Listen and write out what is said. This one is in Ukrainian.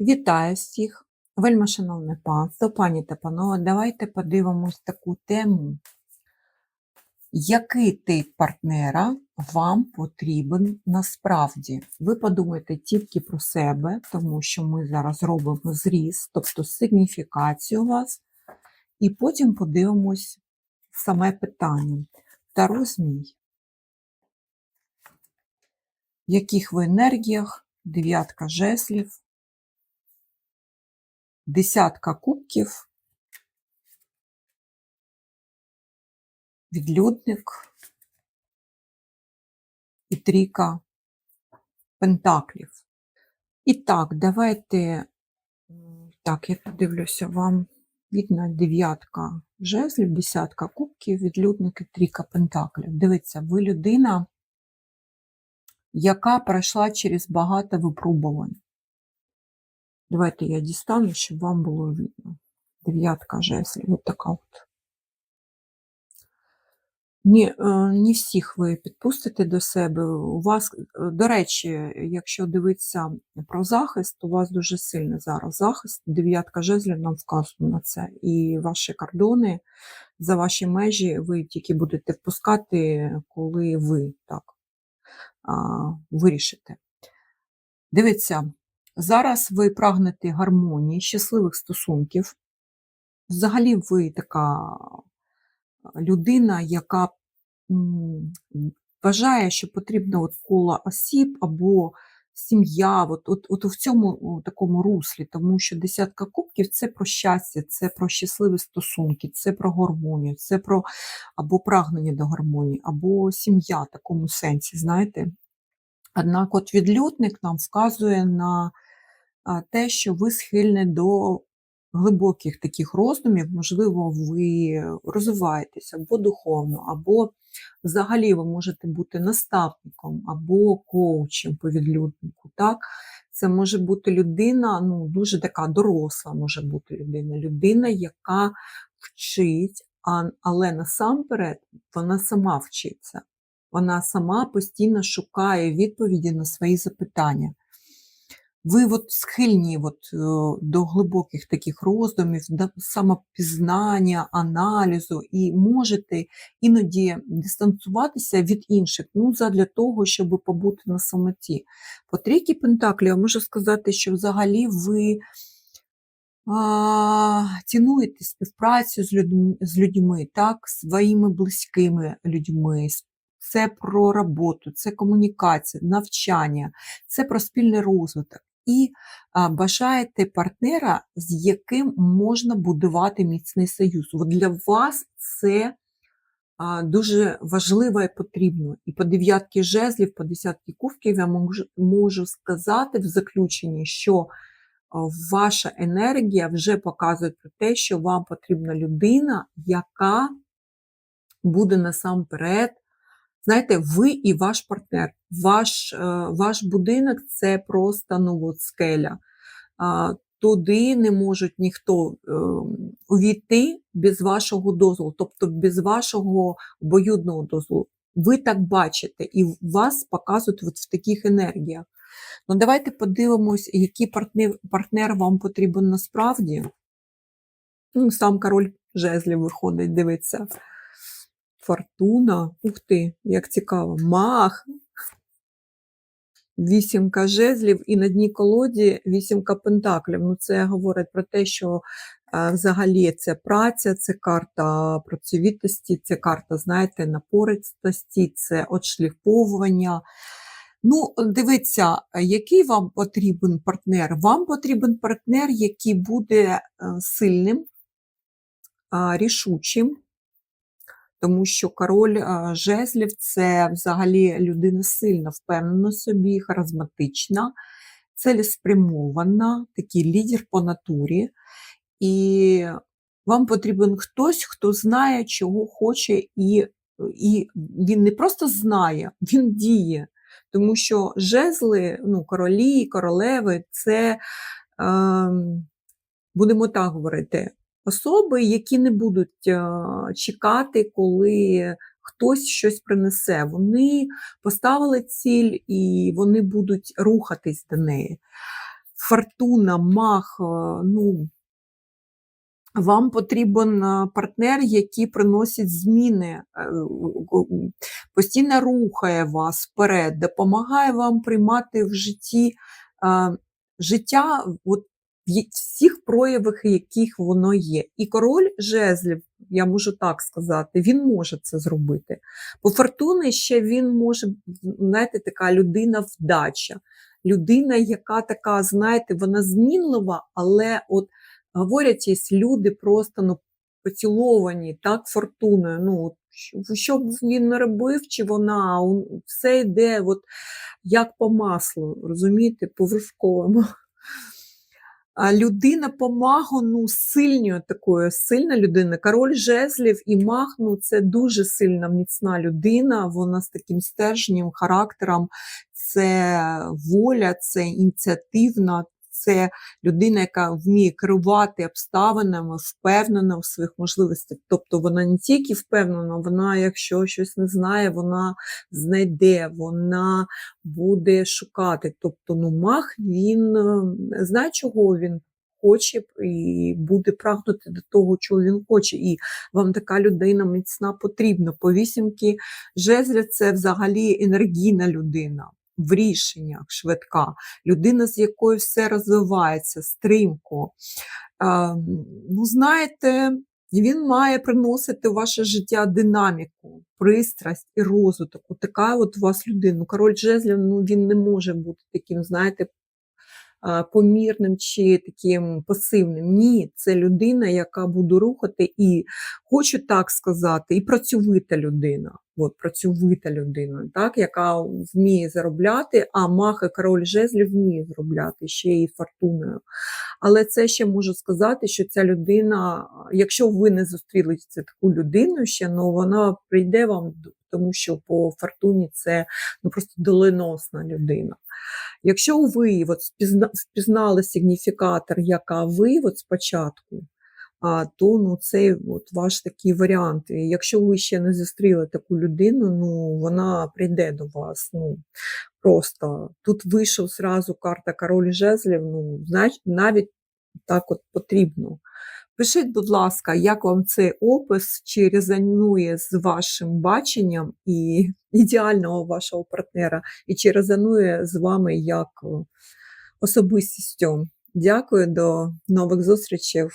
Вітаю всіх! Вельми шановне панство, пані та панове, давайте подивимось таку тему. Який тип партнера вам потрібен насправді? Ви подумайте тільки про себе, тому що ми зараз робимо зріз, тобто сигніфікацію вас, і потім подивимось саме питання. Таро змій. В яких ви енергіях? Дев'ятка жезлів, десятка кубків, відлюдник і трійка пентаклів. І так, давайте, так, я подивлюся вам. Видно, дев'ятка жезлів, десятка кубків, відлюдник і трійка пентаклів. Дивіться, ви людина, яка пройшла через багато випробувань. Давайте я дістану, щоб вам було видно. Дев'ятка жезлів, от така от. Ні, е, не всіх ви підпустите до себе. У вас, е, до речі, якщо дивитися про захист, у вас дуже сильний зараз захист. Дев'ятка жезлів нам вказує на це. І ваші кордони за ваші межі ви тільки будете впускати, коли ви так вирішите. Дивіться, зараз ви прагнете гармонії, щасливих стосунків. Взагалі, ви така людина, яка вважає, що потрібно от коло осіб або сім'я, от, от, от в цьому такому руслі, тому що десятка кубків це про щастя, це про щасливі стосунки, це про гармонію, це про або прагнення до гармонії, або сім'я в такому сенсі, знаєте. Однак от відлюдник нам вказує на те, що ви схильні до глибоких таких роздумів, можливо, ви розвиваєтеся або духовно, або взагалі ви можете бути наставником або коучем по відлюднику. Так? Це може бути людина, ну, дуже така доросла може бути людина, людина, яка вчить, але насамперед вона сама вчиться. Вона сама постійно шукає відповіді на свої запитання. Ви от схильні от, е, до глибоких таких роздумів, до самопізнання, аналізу, і можете іноді дистанцюватися від інших, ну, задля того, щоб побути на самоті. По трійки Пентаклі я можу сказати, що взагалі ви а, цінуєте співпрацю з людьми, з людьми, так, своїми близькими людьми. Це про роботу, це комунікація, навчання, це про спільний розвиток. І бажаєте партнера, з яким можна будувати міцний союз. От для вас це дуже важливо і потрібно. І по дев'ятки жезлів, по десятки кубків я можу сказати в заключенні, що ваша енергія вже показує про те, що вам потрібна людина, яка буде насамперед. Знаєте, ви і ваш партнер, ваш е, ваш будинок це просто ну, от, скеля. Туди не можуть ніхто е, увійти без вашого дозволу, тобто без вашого обоюдного дозволу. Ви так бачите, і вас показують от в таких енергіях. Ну, Давайте подивимось, який партнер партнер вам потрібен насправді. Ну, Сам король жезлів виходить, дивиться. Фортуна. Ух ти, як цікаво. Мах. Вісімка жезлів і на дні колоді вісімка пентаклів. Ну, Це говорить про те, що е, взагалі це праця, це карта працьовітості, це карта, знаєте, напористості, це отшліфовування. Ну, дивіться, який вам потрібен партнер? Вам потрібен партнер, який буде е, сильним, рішучим тому що король жезлів це взагалі людина сильна, впевнена собі, харизматична, цілеспрямована, такий лідер по натурі. І вам потрібен хтось, хто знає, чого хоче, і і він не просто знає, він діє. Тому що жезли, ну, королі, королеви це, е, будемо так говорити, особи, які не будуть чекати, коли хтось щось принесе. Вони поставили ціль і вони будуть рухатись до неї. фортуна, мах, е, ну, вам потрібен е, партнер, який приносить зміни, е, постійно рухає вас вперед, допомагає вам приймати в житті е, життя от, всіх проявах, яких воно є. І король жезлів, я можу так сказати, він може це зробити. По фортуни ще він може, знаєте, така людина вдача. Людина, яка така, знаєте, вона змінлива, але от говорять, є люди просто ну, поціловані так фортуною. Ну, що б він не робив, чи вона, все йде от, як по маслу, розумієте, по вершковому. Людина по магу, ну, сильною такою, сильна людина. Король жезлів і маг, ну, це дуже сильна, міцна людина. Вона з таким стержнім характером. Це воля, це ініціативна, це людина, яка вміє керувати обставинами, впевнена в своїх можливостях. Тобто вона не тільки впевнена, вона, якщо щось не знає, вона знайде, вона буде шукати. Тобто, ну, маг, він е, знає, чого він хоче, і буде прагнути до того, чого він хоче. І вам така людина міцна потрібна. По вісімки жезля це взагалі енергійна людина. В рішеннях швидка, людина, з якою все розвивається, стрімко. Е, ну, знаєте, він має приносити в ваше життя динаміку, пристрасть і розвиток. Така от у вас людина. Ну, Король жезлів, ну він не може бути таким, знаєте, помірним чи таким пасивним. Ні, це людина, яка буде рухати, і хочу так сказати, і працьовита людина. От, працьовита людина, так, яка вміє заробляти, а мах і король жезлів вміє заробляти ще і фортуною. Але це ще можу сказати, що ця людина, якщо ви не зустріли це таку людину ще, ну вона прийде вам, тому що по фортуні це ну, просто доленосна людина. Якщо ви от впізнали сигніфікатор, яка ви от спочатку, а, то ну, це от ваш такий варіант. І якщо ви ще не зустріли таку людину, ну вона прийде до вас. Ну, просто тут вийшов зразу карта король жезлів, ну, навіть так от потрібно. Пишіть, будь ласка, як вам цей опис, чи резонує з вашим баченням і ідеального вашого партнера, і чи резонує з вами як особистістю. Дякую, до нових зустрічей.